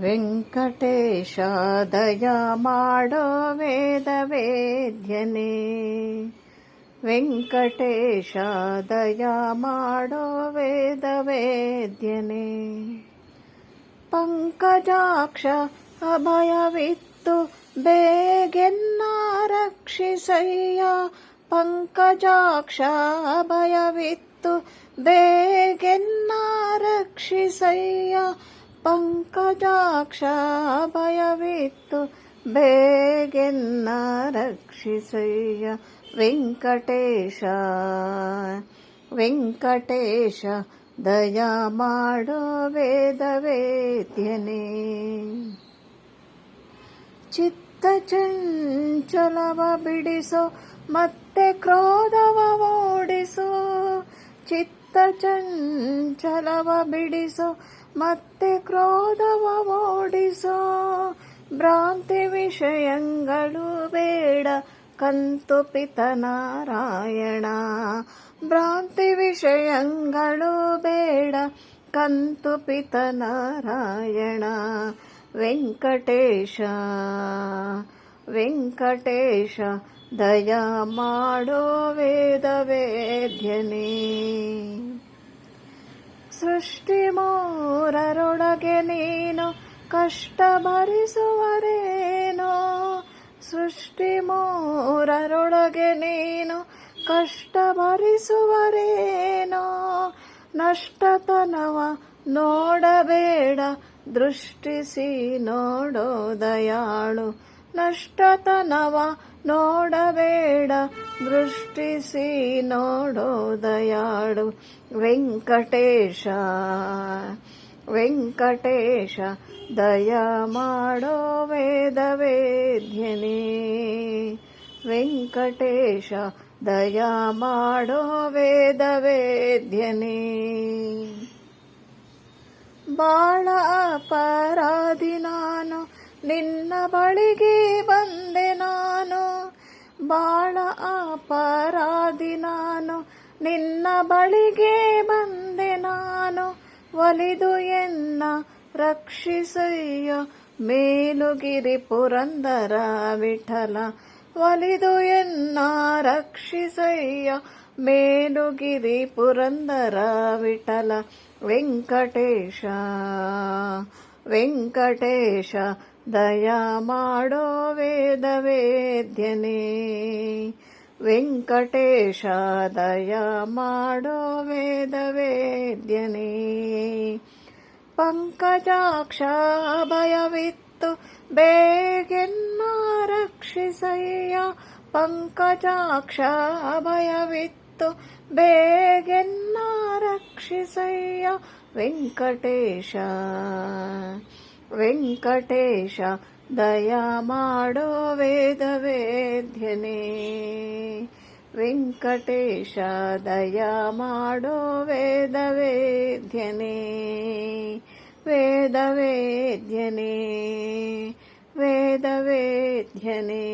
ವೆಂಕಟೇಶ ದಯ ಮಾಡೋ ವೇದ ವೇದ್ಯನೇ ವೆಂಕಟೇಶ ದಯ ಮಾಡೋ ವೇದ ವೇದ್ಯನೇ ಪಂಕಜಾಕ್ಷ ಅಭಯವಿತ್ತು ಬೇಗೆನ್ನ ರಕ್ಷಿಸಯ್ಯ. ಪಂಕಜಾಕ್ಷ ಅಭಯವಿತ್ತು ಬೇಗೆನ್ನ ರಕ್ಷಿಸಯ್ಯ. ಪಂಕಜಾಕ್ಷ ಭಯವಿತ್ತು ಬೇಗೆನ್ನ ರಕ್ಷಿಸಯ್ಯ ವೆಂಕಟೇಶ. ವೆಂಕಟೇಶ, ದಯ ಮಾಡೋ ವೇದ ವೇದ್ಯನೇ ಚಿತ್ತ ಚಂಚಲವ ಬಿಡಿಸೋ, ಮತ್ತೆ ಕ್ರೋಧವ ಓಡಿಸೋ. ಚಿತ್ತ ಚಂಚಲವ ಬಿಡಿಸೋ ಮತ್ತೆ ಕ್ರೋಧವ ಓಡಿಸೋ ಭ್ರಾಂತಿ ವಿಷಯಗಳು ಬೇಡ. ಕಂತು ಪಿತನಾರಾಯಣ ಭ್ರಾಂತಿ ವಿಷಯಗಳು ಬೇಡ. ಕಂತು ಪಿತನಾರಾಯಣ ವೆಂಕಟೇಶ ವೆಂಕಟೇಶ ದಯ ಮಾಡೋ ವೇದ ವೇದ್ಯನೇ. ಸೃಷ್ಟಿ ಮೂರರೊಳಗೆ ನೀನು ಕಷ್ಟ ಭರಿಸುವರೇನೋ? ಸೃಷ್ಟಿ ಮೂರರೊಳಗೆ ನೀನು ಕಷ್ಟ ಭರಿಸುವರೇನೋ? ನಷ್ಟತನವ ನೋಡಬೇಡ, ದೃಷ್ಟಿಸಿ ನೋಡೋ ದಯಾಳು. ನಷ್ಟತನವ ನೋಡಬೇಡ, ದೃಷ್ಟಿಸಿ ನೋಡೋ ದಯಾಳು ವೆಂಕಟೇಶ ವೆಂಕಟೇಶ, ದಯ ಮಾಡೋ ವೇದ ವೆಂಕಟೇಶ, ದಯ ಮಾಡೋ ವೇದ ಬಾಳ ಅಪರಾಧಿ ನಾನು ನಿನ್ನ ಬಳಿಗೆ ಬಂದೆ ನಾನು, ಬಾಳ ಅಪರಾಧಿ ನಾನು. ನಿನ್ನ ಬಳಿಗೆ ಬಂದೆ ನಾನು, ಒಲಿದು ಎನ್ನ ರಕ್ಷಿಸಯ್ಯ. ಮೇಲುಗಿರಿ ಪುರಂದರ ವಿಠಲ, ಒಲಿದು ಎನ್ನ ರಕ್ಷಿಸಯ್ಯ. ಮೇಲುಗಿರಿ ಪುರಂದರ ವಿಠಲ, ವೆಂಕಟೇಶ ವೆಂಕಟೇಶ ದಯ ಮಾಡೋ ವೇದ ವೇದ್ಯನೇ ವೆಂಕಟೇಶ ದಯ ಮಾಡೋ ವೇದ ವೇದ್ಯನೇ ಪಂಕಜಾಕ್ಷ, ಭಯವಿತ್ತು, ಬೇಗೆನ್ನ ರಕ್ಷಿಸಯ್ಯ. ಪಂಕಜಾಕ್ಷ, ಭಯವಿತ್ತು, ಬೇಗೆನ್ನ ರಕ್ಷಿಸಯ್ಯ. ವೆಂಕಟೇಶ ವೆಂಕಟೇಶ ದಯ ಮಾಡೋ ವೇದ ವೇದ್ಯನೇ ವೆಂಕಟೇಶ ದಯ ಮಾಡೋ ವೇದ ವೇದ್ಯನೇ ವೇದ ವೇದ್ಯನೇ ವೇದ ವೇದ್ಯನೇ